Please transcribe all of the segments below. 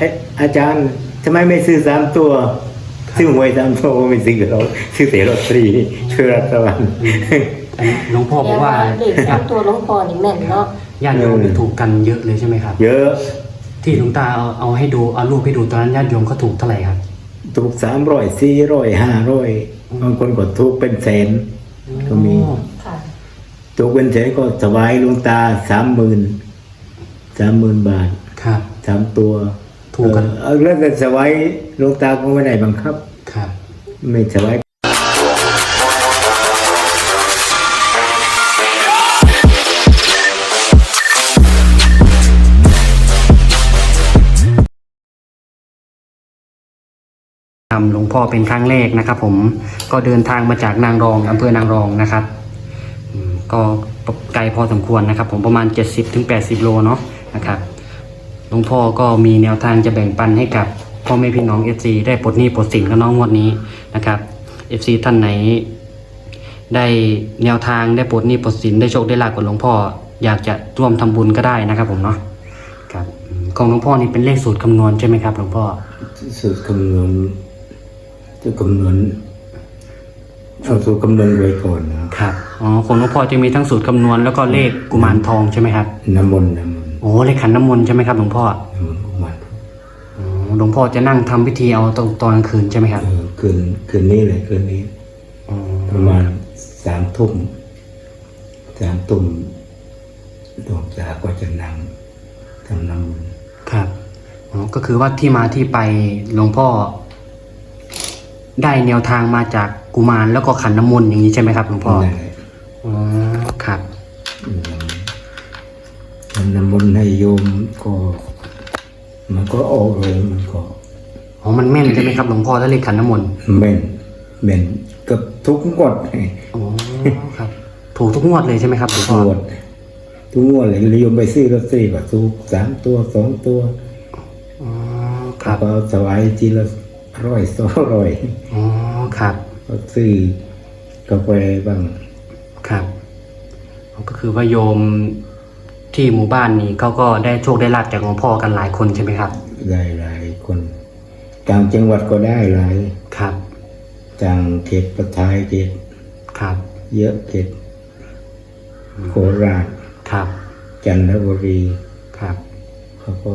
เอ๊ะอาจารย์ทำไมไม่ซื้อสามตัวซื้อหวยสามตัวไม่ซื้อกับเราซื้อเสียลอตเตอรี่ช่วยรัฐบาลอันนี้หลวงพ่อบอกว่าเด็กสามตัวหลวงพ่อนี่แม่นเนาะญาติโยมนี่ถูกกันเยอะเลยใช่ไหมครับ เยอะ ที่หลวงตาเอาเอาให้ดูเอารูปให้ดูตอนนั้นญาติโยมเขาถูกเท่าไหร่ครับ ถูกสามร้อยสี่ร้อยห้าร้อยบางคนก็ถูกเป็นแสนก็มีอ๋อค่ะถูกเป็นแสนก็ถวายหลวงตาสามหมื่นสามหมื่นบาทครับสามตัว ถูกกันเออแล้วแต่ถวายหลวงตาก็ไม่ได้บังคับ ครับ ไม่ถวายทำหลวงพ่อเป็นครั้งแรกนะครับ ผมก็เดินทางมาจากนางรองอำเภอนางรองนะครับอืมก็ไกลพอสมควรนะครับ ผมประมาณ 70-80ถึง80โลเนาะนะครับ หลวงพ่อก็มีแนวทางจะแบ่งปันให้กับพ่อแม่พี่น้อง FC ได้ปลดหนี้ปลดสินกับน้องงวดนี้นะครับ FC ท่านไหน ได้แนวทางได้ปลดหนี้ปลดสินได้โชคได้ลาภกับหลวงพ่ออยากจะร่วมทำบุญก็ได้นะครับผมเนาะครับอืมของหลวงพ่อนี่เป็นเลขสูตรคำนวณใช่ไหมครับหลวงพ่อสูตรคำนวณจะคำนวณเอาสูตรคำนวณไว้ก่อนนะครับ อ๋อของหลวงพ่อจะมีทั้งสูตรคำนวณแล้วก็เลขกุมารทองใช่ไหมครับ น้ำมนต์น้ำมนต์โอ้เลขขันน้ำมนต์ใช่ไหมครับหลวงพ่อน้ำมนต์กุมารอ๋อหลวงพ่อจะนั่งทำพิธีเอาตอนตอนกลางคืนใช่ไหมครับเออคืนคืนนี้เลยคืนนี้ อ๋อประมาณสามทุ่มสามทุ่มดวงจาก็จะนั่งทำน้ำมนต์ครับอ๋อก็คือว่าที่มาที่ไปหลวงพ่อ ได้แนวทางมาจากกุมารแล้วก็ขันน้ำมนต์อย่างนี้ใช่ไหมครับหลวงพ่อนั่นแหละอ๋อครับ อืมทำน้ำมนต์ให้โยมก็ มันก็ออกเลยมันก็อ๋อมันแม่นใช่ไหมครับหลวงพ่อถ้าเลขขันน้ำมนต์เม่นเม่นเกับทุกงวดอ๋อครับ ถูกทุกงวดเลยใช่ไหมครับหลวงพ่องวดทุกงวดเลยนิยมไปซื้อลอตเตอรี่แบบทุกสามตัวสองตัวอ๋อครับก็ถวายทีละร้อยสองร้อยอ๋อครับก็ซื้อกาแฟบ้างครับก็คือว่าโยม ที่หมู่บ้านนี้เขาก็ได้โชคได้ลาบจากหลวงพ่อกันหลายคนใช่ไหมครับได้หลายคน ต่างจังหวัดก็ได้หลายครับต่างเขตประทายเขตครับ เยอะเขตโคราชครับ จันทบุรีครับเขาก็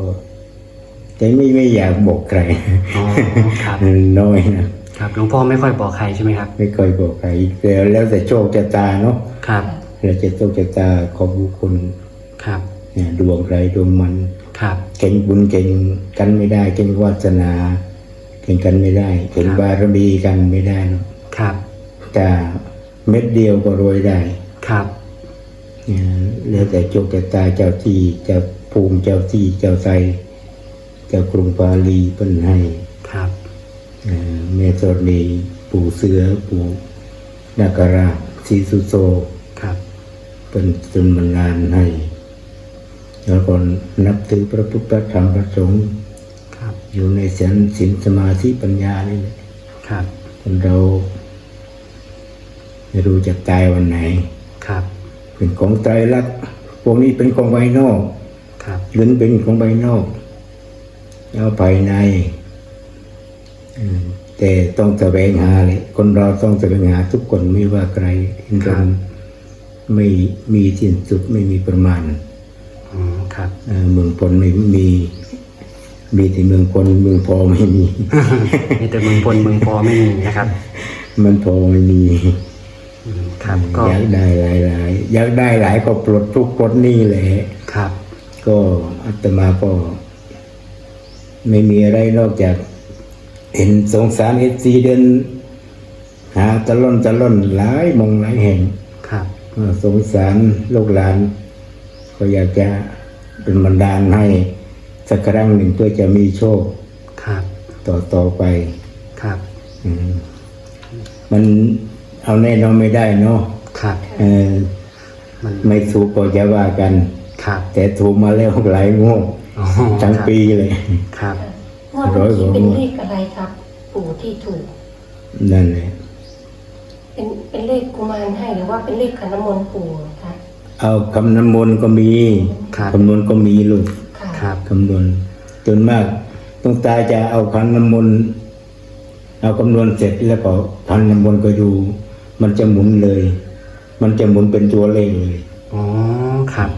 แต่ไม่ไม่อยากบอกใครอ๋อครับน้อยนะครับหลวงพ่อไม่ค่อยบอกใครใช่ไหมครับ ไม่ค่อยบอกใครแต่แล้วแต่โชคชะตาเนาะครับแล้วจะโชคชะตาของบุคคล ครับเนี่ยดวงใครดวงมันครับเก่งบุญเก่งกันไม่ได้เก่งวาสนาเก่งกันไม่ได้เก่งบารมีกันไม่ได้หรอกครับ แต่เม็ดเดียวก็รวยได้ครับเนี่ยแล้วแต่โชคชะตาเจ้าที่เจ้าภูมิเจ้าที่เจ้าใจเจ้ากรุงปาลีเปิ้นให้ครับเอ่อเมธรณีปู่เสือปู่นาคราชสีสุโซครับเป็นจนมันนานให้ แล้วก็นับถือพระพุทธพระธรรมพระสงฆ์ครับอยู่ในศีลศีลสมาธิปัญญานี่แหละครับคนเราไม่รู้จะตายวันไหนครับ เป็นของไตรลักษณ์พวกนี้เป็นของภายนอกครับเงินเป็นของภายนอกเอาภายในอืมแต่ต้องแสวงหาเลยคนเราต้องแสวงหาทุกคนไม่ว่าใครอินทรไม่มีสิ้นสุดไม่มีประมาณอ๋อ ครับเอ่อเมืองพลไม่มี มีแต่เมืองพลเมืองพอไม่มี มีแต่เมืองพลเมืองพอไม่มีนะครับ มันพอไม่มีอืมครับก็อยากได้หลายหลายๆอยากได้หลายก็ปลดทุกข์ปลดหนี้แหละครับ ก็อาตมาก็ ไม่มีอะไรนอกจาก เห็นสงสารเอซีเดินหาตะล่อนตะล่อนหลายหมองหลายแห่ง ครับเออสงสารลูกหลาน ก็อยากจะ เป็นบันดาลให้สักครั้งหนึ่งเพื่อจะมีโชคครับ ต่อต่อไปครับอืมมันเอาแน่นอนไม่ได้เนาะครับเออมันไม่ถูกก็จะว่ากัน ครับแต่ถูกมาแล้วหลายงวดอ๋อทั้งครับปีเลย ครับงวดเมื่อกี้เป็นเลขอะไรครับ ปู่ที่ถูก นั่นแหละเป็นเป็นเลขกุมารให้หรือว่าเป็นเลขขันน้ำมนต์ปู่คะ เอาคำน้ำมนต์ก็มีครับคำนวณก็มีลูกค่ะครับคำนวณจนมากลวงตาจะเอาขันน้ำมนต์เอาคำนวณเสร็จแล้วก็ขันน้ำมนต์ก็ดู มันจะหมุนเลย มันจะหมุนเป็นตัวเลขเลยอ๋อครับ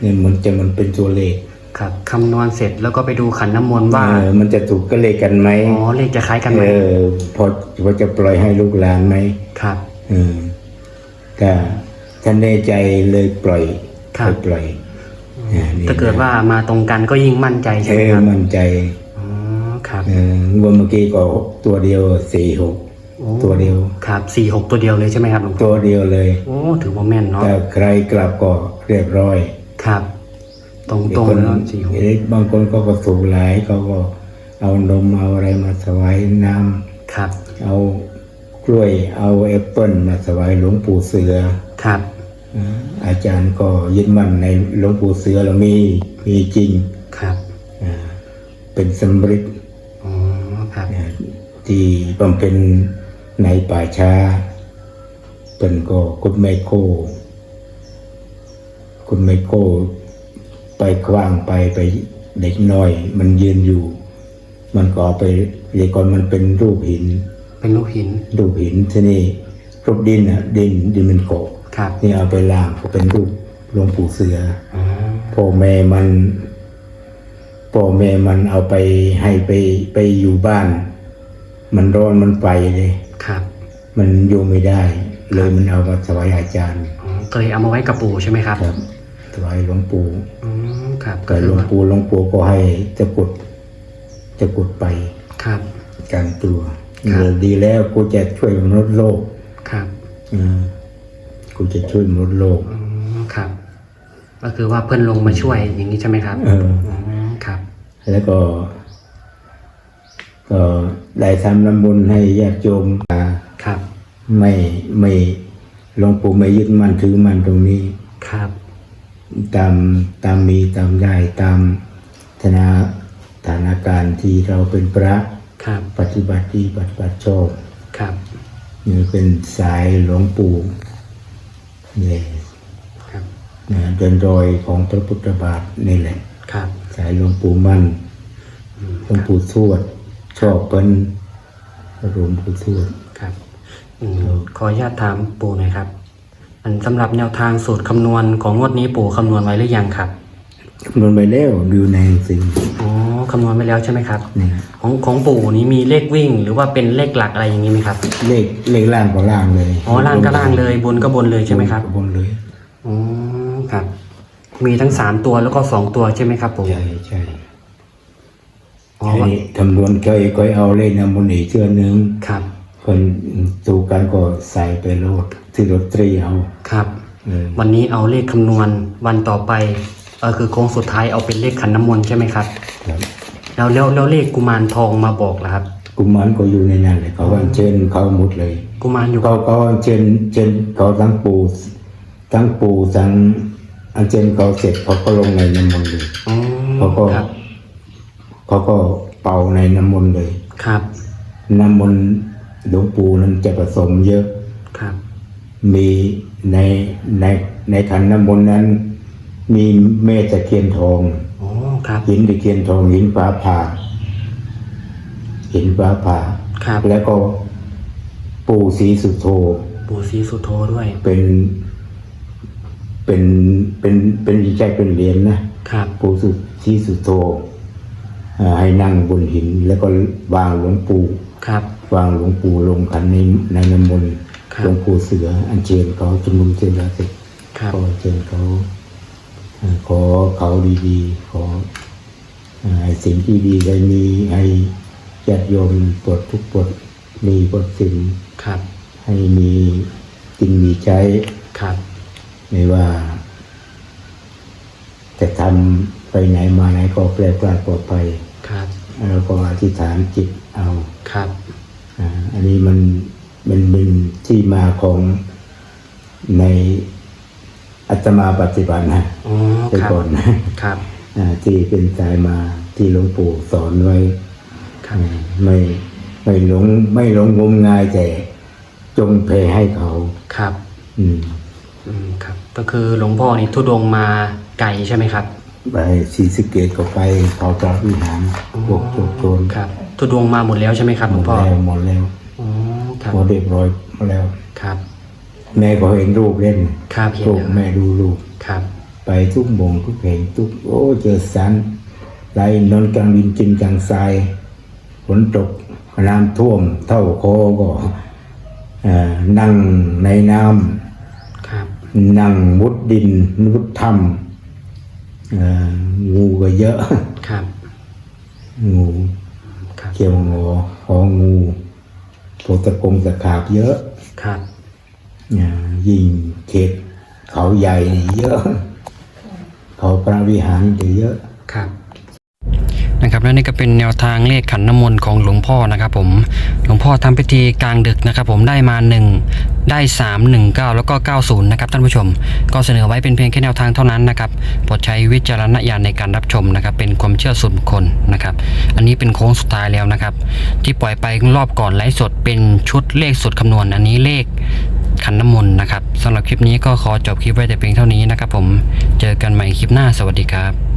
เนี่ยมันจะมันเป็นตัวเลขครับคำนวณเสร็จแล้วก็ไปดูขันน้ำมนต์ว่าเออมันจะถูกก็เลขกันไหมอ๋อเลขจะคล้ายกันไหมเออพอพอจะปล่อยให้ลูกหลานไหมครับเออก็ ท่านแน่ใจเลยปล่อยครับ ปล่อยอ่นี่ถ้าเกิดว่ามาตรงกันก็ยิ่งมั่นใจเอใช่ไหมอครับมั่นใจอ๋อครับเออวันเมื่อกี้ก็ตัวเดียวสี่หกโอ้ตัวเดียว ครับสี่หกตัวเดียวเลยใช่ไหมครับหลวงพ่อตัวเดียวเลย โอ้ถือว่าแม่นเนาะแต่ใครกลับก็เรียบร้อยครับ ตรงตรงคนๆแล้วสี่หกเอ๊ะบางคนก็ก็สูงหลายเขาก็เอานมเอาอะไรมาถวายน้ำครับเอากล้วยเอาแอปเปิลมาถวายหลวงปู่เสือ ครับ อ่าอาจารย์ก็ยึดมั่นในหลวงปู่เสือแล้วมีมีจริงครับอ่าเป็นสำริดอ๋อครับอ่าที่บำเพ็ญในป่าช้าเป็นก็คุณไมโครคุณไมโครไปคว้างไปไปเด็กน้อย มันยืนอยู่ มันก็เอาไปเรียกก่อนมันเป็นรูปหิน เป็นลูกหิน รูปหินที่นี่รูปดินอะดินดินมันเกาะ ครับนี่เอาไปล่างก็เป็นรูปหลวงปู่เสืออ๋อพ่อแม่มันพ่อแม่มันเอาไปให้ไปไปอยู่บ้าน มันร้อนมันไปเลย ครับ มันอยู่ไม่ได้ เลยมันเอามาถวายอาจารย์อ๋อก็เลยเอามาไว้กับปู่ใช่ไหมครับครับถวายหลวงปู่อืมครับก็หลวงปู่หลวงปู่ก็ให้ตะกรุดตะกรุดไปครับการตัว ครับเออดีแล้วกูจะช่วยมนุษย์โลกครับ อืม กูจะช่วยมนุษย์โลก อืมครับ ก็คือว่าเพื่อนลงมาช่วยอย่างนี้ใช่ไหมครับเอออ๋อครับ แล้วก็ ก็ได้ทำน้ำบุญให้ญาติโยมอ่าครับ ไม่ไม่หลวงปู่ไม่ยึดมั่นถือมั่นตรงนี้ ครับ ตามตามมีตามได้ตามฐานะฐานาการที่เราเป็นพระครับ ปฏิบัติดีปฏิบัติชอบครับนี่เป็นสายหลวงปู่ เนี่ยครับนะเดินรอยของพระพุทธบาทนี่แหละ ครับ สายหลวงปู่มั่นอืมหลวงปู่ทวดชอบเป็นหลวงปู่ทวดครับอืมขออนุญาตถามปู่หน่อยครับ อันสำหรับแนวทางสูตรคำนวณของงวดนี้ปู่คำนวณไว้หรือยังครับคำนวณไปแล้วดูในสิ่งอ๋อคำนวณไปแล้วใช่ไหมครับ นี่ของของปู่นี้มีเลขวิ่ง หรือว่าเป็นเลขหลักอะไรอย่างนี้ไหมครับเลขเลขล่างก็ล่างเลยอ๋อล่างก็ล่างเลยบนก็บนเลยใช่ไหมครับบนเลยอ๋อครับ มีทั้งสามตัวแล้วก็สองตัวใช่ไหมครับปู่ใช่ใช่อ๋อแค่นี้คำนวณเคยเคยเอาเลขนำมนต์อีกเชื่อหนึ่งครับ คนถูกกันก็ใส่ไปโลดที่รถตรีเอาครับ เออวันนี้เอาเลขคำนวณวันต่อไปเออคือโค้งสุดท้ายเอาเป็นเลขขันน้ำมนต์ใช่ไหมครับ ครับ แล้วแล้วแล้วเลขกุมารทองมาบอกล่ะครับ กุมารก็อยู่ในนั้นเลยเขาว่าเชิญเขาหมดเลยกุมารอยู่เขาเขาเชิญเชิญเขาทั้งปู่ทั้งปู่ทั้งอันเชิญเขาเสร็จเขาก็ลงในน้ำมนต์เลยอ๋อเขาก็ครับเขาก็เป่าในน้ำมนต์เลยครับ น้ำมนต์หลวงปู่นั้นจะผสมเยอะครับ มีในในในขันน้ำมนต์นั้น มีเมตะเคียนทองอ๋อ ครับ หินตะเคียนทองหินฟ้าผ่าหินฟ้าผ่าครับ แล้วก็ปู่ศรีสุโธปู่ศรีสุโธด้วย เป็น เป็นเป็นเป็นใจเป็นเหรียญนะครับปู่สุศรีสุโธอ่าให้นั่งบนหิน แล้วก็วางหลวงปู่ครับ วางหลวงปู่ลงขันในในน้ำมนต์ครับหลวงปู่เสืออัญเชิญเขาชุมนุมเสร็จแล้วเสร็จครับก็เชิญเขาเอ่อ ขอเขาดีๆ ขอเอ่อให้สิ่งที่ดีได้มีให้ญาติโยมปลดทุกข์ปลดมีปลดสิ่งครับ ให้มีกินมีใช้ครับ ไม่ว่าจะทำไปไหนมาไหนก็แปลกปลาดปลอดภัยครับแล้วก็อธิษฐานจิตเอาครับอ่าอันนี้มันมันเป็นที่มาของในอัตมาปฏิบัตินะอ๋อ แต่ครับก่อนนะครับอ่าที่เป็นสายมาที่หลวงปู่สอนไว้ครับอ่าไม่ไม่หลงไม่หลงงมงายแต่จงเพให้เขาครับ อืมอืมครับ ก็คือหลวงพ่อนี่ทุดงค์มาไกลใช่ไหมครับคไปศรีสะเกดก็ไปเขาพระวิหารพวกโจโจรครับ ทุดวงมาหมดแล้วใช่ไหมครับหลวงพ่อแล้วหมดแล้วอ๋อครับหมดเรียบร้อยหมดแล้วครับ แม่ก็เห็นรูปเล่นครับเห็นรูปแล้วแม่ดูรูปครับ ไปทุกโมงทุกแห่งทุกโอ้เจอสันไหลนอนกลางดินจินกลางทรายฝนตกน้ำท่วมเท่าคอก็เอ่อนั่งในน้ครับำนั่งมุดดินมุดถ้ำเอ่องูก็เยอะครับงูครับเกี่ยวงอหองูโปตะกงตะขาบเยอะครับอ่ายิ่งเขตเขาใหญ่นี่เยอะ เขาพระวิหารจะเยอะครับนะครับและนี่ก็เป็นแนวทางเลขขันน้ำมนต์ของหลวงพ่อนะครับผมหลวงพ่อทำพิธีกลางดึกนะครับผมได้มา1ได้3 1 9 แล้วก็ 90 นะครับท่านผู้ชม ก็เสนอไว้เป็นเพียงแค่แนวทางเท่านั้นนะครับโปรดใช้วิจารณญาณในการรับชมนะครับเป็นความเชื่อส่วนบุคคลนะครับอันนี้เป็นโค้งสุดท้ายแล้วนะครับ ที่ปล่อยไปรอบก่อนไลฟ์สดเป็นชุดเลขสุดคำนวณ อันนี้เลข ขันน้ำมนต์นะครับสำหรับคลิปนี้ก็ขอจบคลิปไว้แต่เพียงเท่านี้นะครับผมเจอกันใหม่คลิปหน้าสวัสดีครับ